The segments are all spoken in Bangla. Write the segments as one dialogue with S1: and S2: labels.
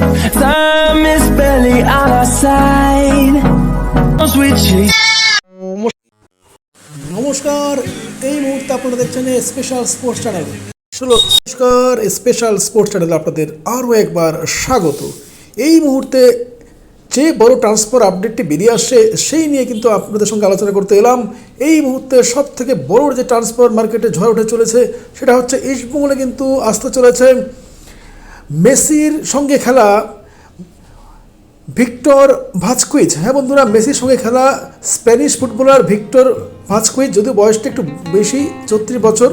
S1: Time is barely on our side.
S2: নমস্কার, এই মুহূর্তে আপনারা দেখছেন স্পেশাল স্পোর্টস চ্যানেল নমস্কার স্পেশাল স্পোর্টস চ্যানেলে আপনাদের আরও একবার স্বাগত। এই মুহূর্তে যে বড় ট্রান্সফার আপডেটটি বেরিয়ে আসছে, সেই নিয়ে কিন্তু আপনাদের সঙ্গে আলোচনা করতে এলাম। এই মুহূর্তে সব থেকে বড় যে ট্রান্সফার মার্কেটে ঝড় উঠে চলেছে, সেটা হচ্ছে ইস্টবেঙ্গলে কিন্তু আসতে চলেছে। মেসির সঙ্গে খেলা ভিক্টর ভাজকুইজ হ্যাঁ বন্ধুরা, মেসির সঙ্গে খেলা স্প্যানিশ ফুটবলার ভিক্টর ভাজকুইজ যদিও বয়সটা একটু বেশি, চৌত্রিশ বছর,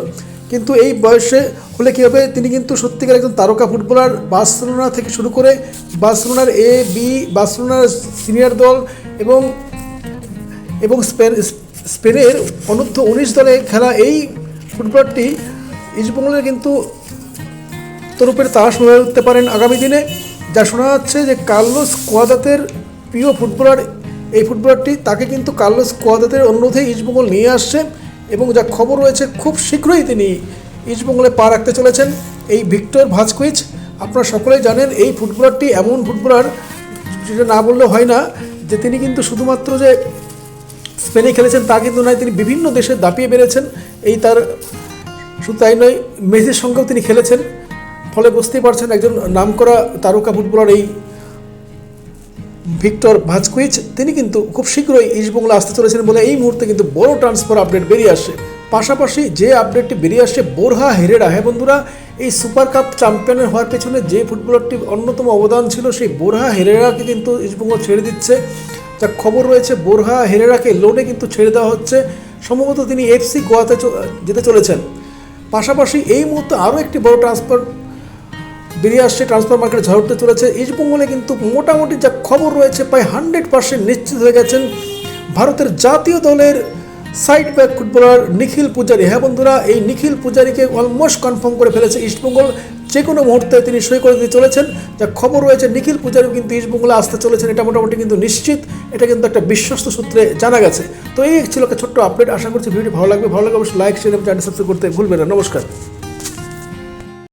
S2: কিন্তু এই বয়সে হলে কী হবে, তিনি কিন্তু সত্যিকার একজন তারকা ফুটবলার। বার্সেলোনা থেকে শুরু করে বার্সেলোনার এ বি বার্সেলোনার সিনিয়র দল এবং এবং স্পেন, স্পেনের অনূর্ধ্ব উনিশ দলে খেলা এই ফুটবলারটি। ইস্টবেঙ্গলের কিন্তু তরুপের তাস হয়ে উঠতে পারেন আগামী দিনে। যা শোনা যাচ্ছে যে কার্লোস কোয়াদাতের প্রিয় ফুটবলার, এই ফুটবলারটি তাকে কিন্তু কার্লোস কোয়াদাতের অনুরোধে ইস্টবেঙ্গল নিয়ে আসছে এবং যা খবর রয়েছে, খুব শীঘ্রই তিনি ইস্টবেঙ্গলে পা রাখতে চলেছেন এই ভিক্টর ভাজকুইচ আপনারা সকলেই জানেন এই ফুটবলারটি এমন ফুটবলার, যেটা না বললে হয় না, যে তিনি কিন্তু শুধুমাত্র যে স্পেনে খেলেছেন তা কিন্তু নয়, তিনি বিভিন্ন দেশে দাপিয়ে বেড়েছেন। এই তার শুধু তাই নয়, মেসির সঙ্গেও তিনি খেলেছেন। ফলে বুঝতেই পারছেন একজন নামকরা তারকা ফুটবলার এই ভিক্টর ভাজকুইচ তিনি কিন্তু খুব শীঘ্রই ইস্টবেঙ্গলে আসতে চলেছেন বলে এই মুহূর্তে কিন্তু বড় ট্রান্সফার আপডেট বেরিয়ে আসছে। পাশাপাশি যে আপডেটটি বেরিয়ে আসছে, বোরহা হেরেরা হ্যাঁ বন্ধুরা, এই সুপার কাপ চ্যাম্পিয়নের হওয়ার পেছনে যে ফুটবলারটি অন্যতম অবদান ছিল, সেই বোরহা হেরেরাকে কিন্তু ইস্টবেঙ্গল ছেড়ে দিচ্ছে। যা খবর রয়েছে, বোরহা হেরেরাকে লোনে কিন্তু ছেড়ে দেওয়া হচ্ছে। সম্ভবত তিনি এফসি গোয়াতে যেতে চলেছেন। পাশাপাশি এই মুহূর্তে আরও একটি বড় ট্রান্সফার বেরিয়ে আসছে ট্রান্সফার মার্কেটে ঝড় উঠতে চলেছে ইস্টবেঙ্গলে কিন্তু মোটামুটি যা খবর রয়েছে, প্রায় হান্ড্রেড পার্সেন্ট নিশ্চিত হয়ে গেছেন ভারতের জাতীয় দলের সাইড ব্যাক ফুটবলার নিখিল পূজারি। হ্যাঁ বন্ধুরা, এই নিখিল পূজারিকে অলমোস্ট কনফার্ম করে ফেলেছে ইস্টবেঙ্গল যে কোনো মুহূর্তে তিনি সই করে দিতে চলেছেন। যা খবর রয়েছে, নিখিল পূজারি কিন্তু ইস্টবেঙ্গলে আসতে চলেছেন। এটা মোটামুটি কিন্তু নিশ্চিত। এটা কিন্তু একটা বিশ্বস্ত সূত্রে জানা গেছে। তো এই ছিল একটা ছোট্ট আপডেট আশা করছি ভিডিও ভালো লাগবে। ভালো লাগবে অবশ্যই লাইক শেয়ার এবং চ্যানেল সাবস্ক্রাইব করতে ভুলবেন না। নমস্কার।